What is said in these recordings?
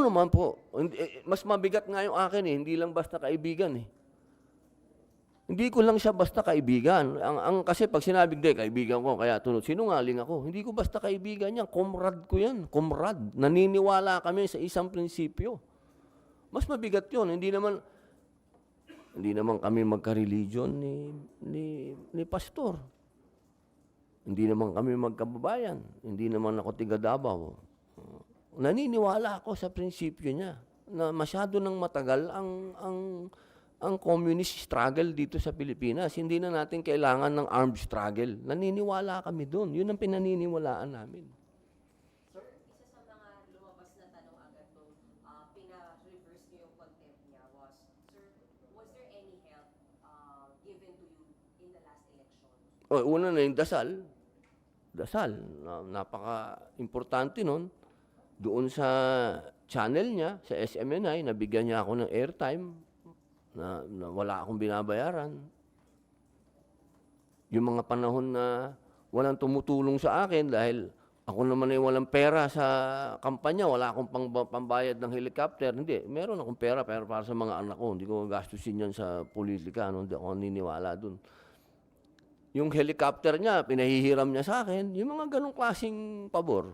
naman po. Eh, Mas mabigat nga yung akin eh. Hindi lang basta kaibigan eh. Hindi ko lang siya basta kaibigan. Ang, ang kasi pag sinabing, di, kaibigan ko, kaya tunod, sinungaling ako. Hindi ko basta kaibigan yan. Comrade ko yan. Comrade. Naniniwala kami sa isang prinsipyo. Mas mabigat yun. Hindi naman, hindi naman kami magka-religion ni, ni, ni pastor. Hindi naman kami magkababayan. Hindi naman ako tiga Davao. Naniniwala ako sa prinsipyo niya na masyado nang matagal ang ang ang communist struggle dito sa Pilipinas. Hindi na natin kailangan ng armed struggle. Naniniwala kami doon. Yun ang pinaniniwalaan namin. Sir, isa sa mga lumabas na tanong agad nung uh, pina-reverse niyo yung contempt niya was, Sir, was there any help uh, given to you in the last election? O, una na yung dasal. Dasal. Na, napaka-importante nun. Doon sa channel niya, sa SMNI, nabigyan niya ako ng airtime na, na wala akong binabayaran. Yung mga panahon na walang tumutulong sa akin dahil ako naman ay walang pera sa kampanya, wala akong pang, pambayad ng helicopter. Hindi, meron akong pera pero para sa mga anak ko. Hindi ko gastusin yan sa politika. Ano, hindi ako naniniwala dun yung helicopter niya, pinahihiram niya sa akin, yung mga ganong klaseng pabor.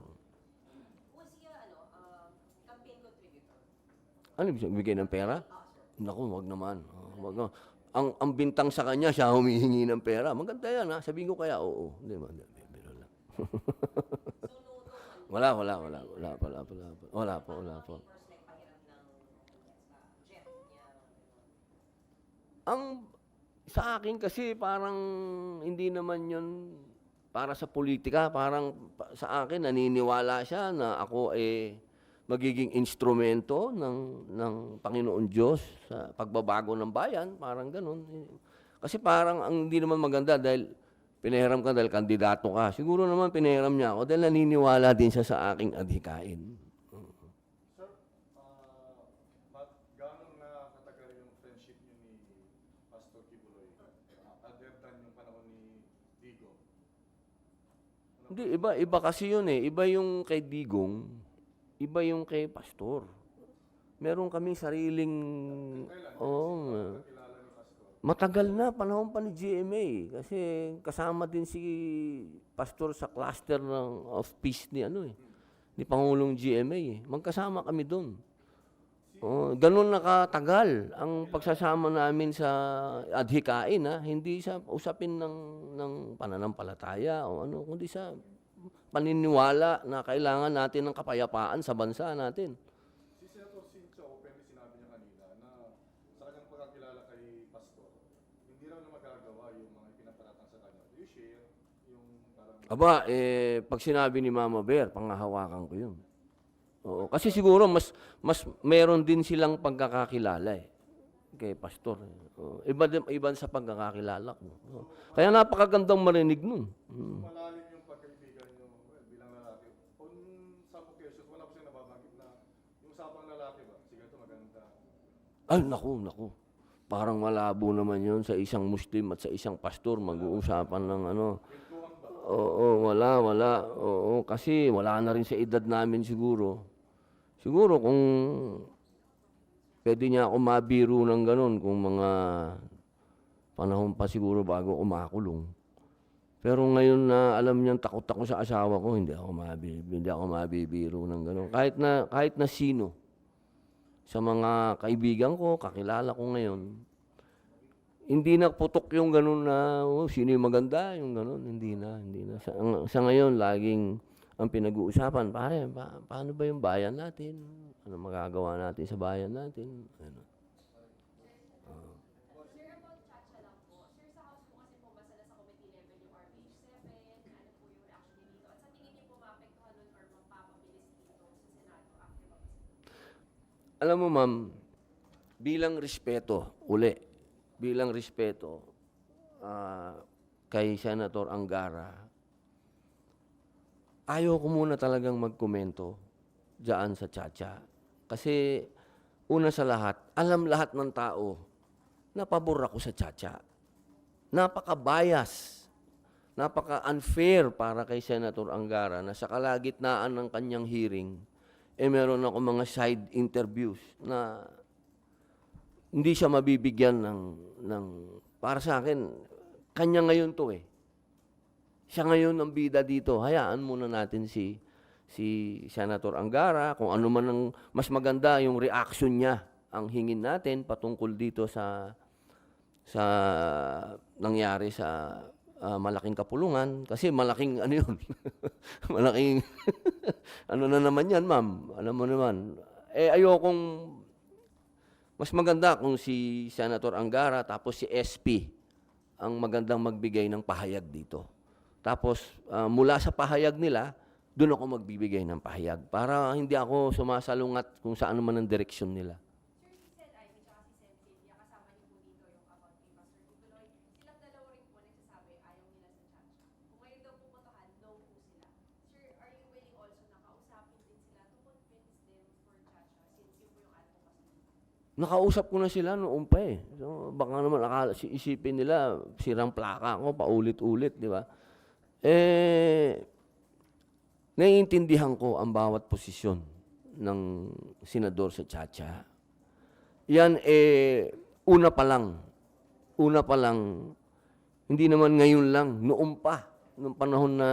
Was he a, ano, uh, campaign contributor? Ano ibig sabihin, ng pera? Naku, wag naman. Oh, wag na. Ang, ang bintang sa kanya, siya humihingi ng pera. Maganda yan, ha? Sabihin ko kaya, oo. Hindi? Hindi, biro lang. Wala, wala, wala. Wala, wala, wala. Wala po, wala sa jet niya. Ang sa akin kasi parang hindi naman yun para sa politika. Parang pa- sa akin naniniwala siya na ako eh magiging instrumento ng, ng Panginoon Diyos sa pagbabago ng bayan. Parang ganun. Kasi parang ang hindi naman maganda dahil pinahiram ka dahil kandidato ka. Siguro naman pinahiram niya ako dahil naniniwala din siya sa aking adhikain. Sir, mat gaano na katagal yung friendship niyo ni Pastor Kibuloy? Other than yung panahon ni Digo? Hindi, iba, iba kasi yun eh. Iba yung kay Digong, iba yung kay Pastor. Meron kaming sariling... Pastor? matagal na, panahon pa ni GMA. Kasi kasama din si Pastor sa cluster ng, of peace ni ano eh. Ni Pangulong GMA eh. Magkasama kami doon. Oh, ganun nakatagal ang pagsasama namin sa adhikain ha. Hindi sa usapin ng ng pananampalataya o ano, kundi sa paniniwala na kailangan natin ng kapayapaan sa bansa natin. Si Senator Sincho, openly sinabi niya kanina na sa kanyang pagkakilala kay Pastor, hindi raw na magagawa yung mga pinaparatang sa kanya. Do you share yung parang Aba, eh, pag sinabi ni Mama Bear, pangahawakan ko yun. Oo, kasi siguro mas mas meron din silang pagkakakilala eh kay pastor. Oo, iba din iba sa pagkakakilala ko. Oo. Kaya napakagandang marinig nun. Mm. malalim yung pagkaibigan niyo well, bilang lalaki. On some occasions, wala po siyang nababanggit na yung usapang lalaki ba? Sige, ito maganda. Ay, naku, naku. Parang malabo naman yun sa isang Muslim at sa isang pastor mag-uusapan ng ano. Oo, wala, wala. Oo, kasi wala na rin sa edad namin siguro. Siguro kung pwede niya ako mabiro ng ganun kung mga panahon pa siguro bago umakulong. Pero ngayon na alam niyang takot ako sa asawa ko, hindi ako mabibiro, hindi ako mabibiro ng ganun. Kahit na kahit na sino sa mga kaibigan ko, kakilala ko ngayon, hindi na putok yung ganun na, oh, sino yung maganda, yung ganun, hindi na, hindi na. Sa, ang- sa ngayon, laging ang pinag-uusapan, pare, pa, paano ba yung bayan natin? Ano magagawa natin sa bayan natin? Ano? Sir, about Chacha lang po. Sir, sa House po kasi pumasa na sa committee level yung RPH7. Ano po yung reaction niyo dito? At sa tingin niyo po maapektuhan nun or magpapabilis dito sa Senado after mag Alam mo, ma'am, bilang respeto, uli, bilang respeto ah, kay Senator Angara, ayaw ko muna talagang magkomento dyan sa Chacha. Kasi, una sa lahat, alam lahat ng tao na pabor ako sa Chacha. Napaka-bias, napaka-unfair para kay Senator Angara na sa kalagitnaan ng kanyang hearing, eh meron ako mga side interviews na hindi siya mabibigyan ng, ng para sa akin, kanya ngayon to eh. Siya ngayon ang bida dito. Hayaan muna natin si si Senator Angara kung ano man ang mas maganda yung reaction niya ang hingin natin patungkol dito sa sa nangyari sa ah, malaking kapulungan kasi malaking ano yun malaking ano na naman yan ma'am alam mo naman eh ayokong mas maganda kung si Senator Angara tapos si SP ang magandang magbigay ng pahayag dito. Tapos ah, mula sa pahayag nila, doon ako magbibigay ng pahayag para hindi ako sumasalungat kung saan man ang direksyon nila. Sir, si Sen Ivy tsaka si Sen Sylvia, kasama niyo po dito yung about kay Pastor Tutuloy. Silang dalawa rin po nagsasabi ayaw nila sa Chacha. Kung ngayon daw pupuntahan, no po sila. Sir, are you willing also na kausapin din sila to convince them for Chacha since yun po yung advocacy? Nakausap ko na sila noon pa eh. So, baka naman akala, si- isipin nila, sirang plaka ako, paulit-ulit, di ba? Eh, naiintindihan ko ang bawat posisyon ng senador sa Chacha. Yan eh, una pa lang, una pa lang, hindi naman ngayon lang, noon pa, nung panahon na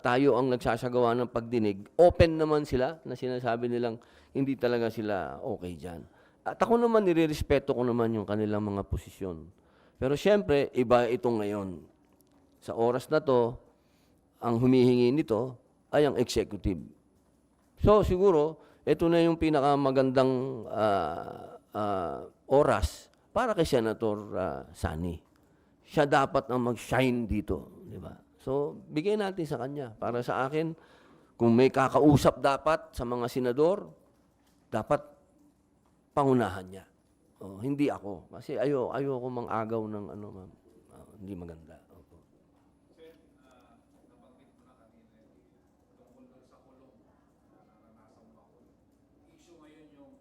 tayo ang nagsasagawa ng pagdinig, open naman sila na sinasabi nilang hindi talaga sila okay dyan. At ako naman, nirerespeto ko naman yung kanilang mga posisyon. Pero siyempre, iba ito ngayon. Sa oras na to, ang humihingi nito ay ang executive. So siguro, ito na yung pinakamagandang ah, ah, oras para kay Senator ah, Sani. Siya dapat ang mag-shine dito, di ba? So, bigay natin sa kanya. Para sa akin, kung may kakausap dapat sa mga senador, dapat pangunahan niya. Oh, hindi ako. Kasi ayo ayoko mang agaw ng ano, ma'am. Ah, hindi maganda. Opo. issue ngayon yung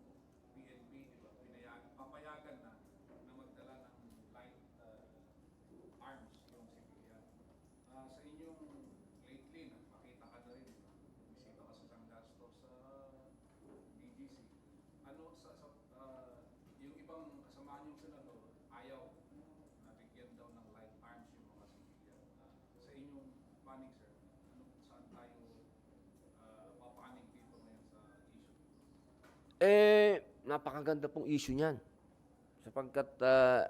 PNP, di ba? Pinayag, papayagan na na magdala ng light uh, arms yung civilian. Ah, sa inyong lately, nagpakita ka na rin, di ba? Bisita ka sa San Gastos sa BGC. Ano sa, sa ah, yung ibang kasama niyong senador, ayaw na bigyan daw ng light arms yung mga civilian. Ah, sa inyong panig, sir, ano, saan tayo uh, papanig dito ngayon sa issue? Eh, napakaganda pong issue niyan. Sapagkat ah,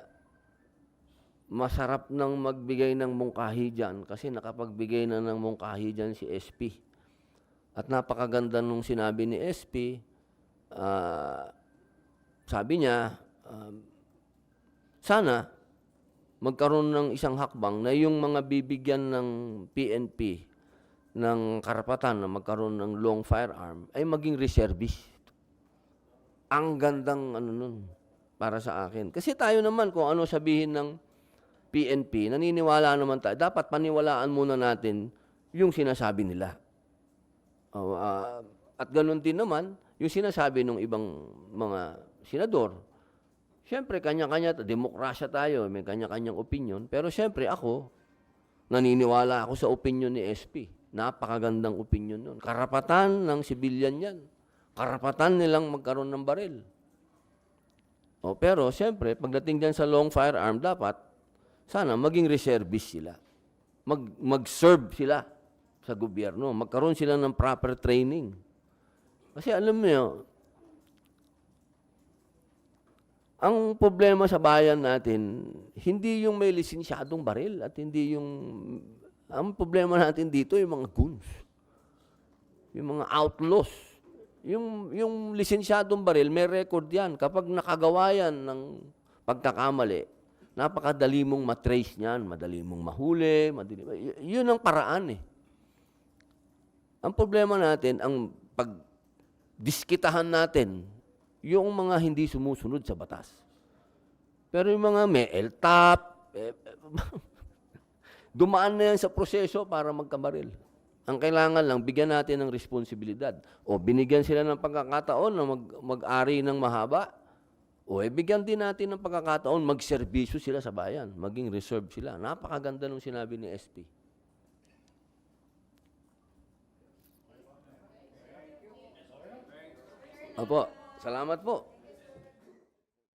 masarap nang magbigay ng mungkahi dyan kasi nakapagbigay na ng mungkahi dyan si SP. At napakaganda nung sinabi ni SP, ah, sabi niya, um, sana magkaroon ng isang hakbang na yung mga bibigyan ng PNP ng karapatan na magkaroon ng long firearm ay maging reservist ang gandang ano nun para sa akin. Kasi tayo naman kung ano sabihin ng PNP, naniniwala naman tayo. Dapat paniwalaan muna natin yung sinasabi nila. Oh, ah, at ganun din naman yung sinasabi ng ibang mga senador. Siyempre, kanya-kanya, demokrasya tayo, may kanya-kanyang opinion. Pero siyempre, ako, naniniwala ako sa opinion ni SP. Napakagandang opinion nun. Karapatan ng civilian yan. Karapatan nilang magkaroon ng baril. O, pero siyempre, pagdating dyan sa long firearm, dapat sana maging reservist sila. Mag, mag-serve sila sa gobyerno. Magkaroon sila ng proper training. Kasi alam mo, ang problema sa bayan natin, hindi yung may lisensyadong baril at hindi yung... Ang problema natin dito, yung mga goons. Yung mga outlaws. Yung, yung lisensyadong baril, may record yan. Kapag nakagawa yan ng pagkakamali, napakadali mong matrace niyan, madali mong mahuli, madali, yun ang paraan eh. Ang problema natin, ang pag diskitahan natin, yung mga hindi sumusunod sa batas. Pero yung mga may LTAP, eh, dumaan na yan sa proseso para magkabaril. Ang kailangan lang, bigyan natin ng responsibilidad. O binigyan sila ng pagkakataon na mag, mag-ari ng mahaba. O eh, bigyan din natin ng pagkakataon, magserbisyo sila sa bayan. Maging reserve sila. Napakaganda nung sinabi ni SP. Opo, salamat po.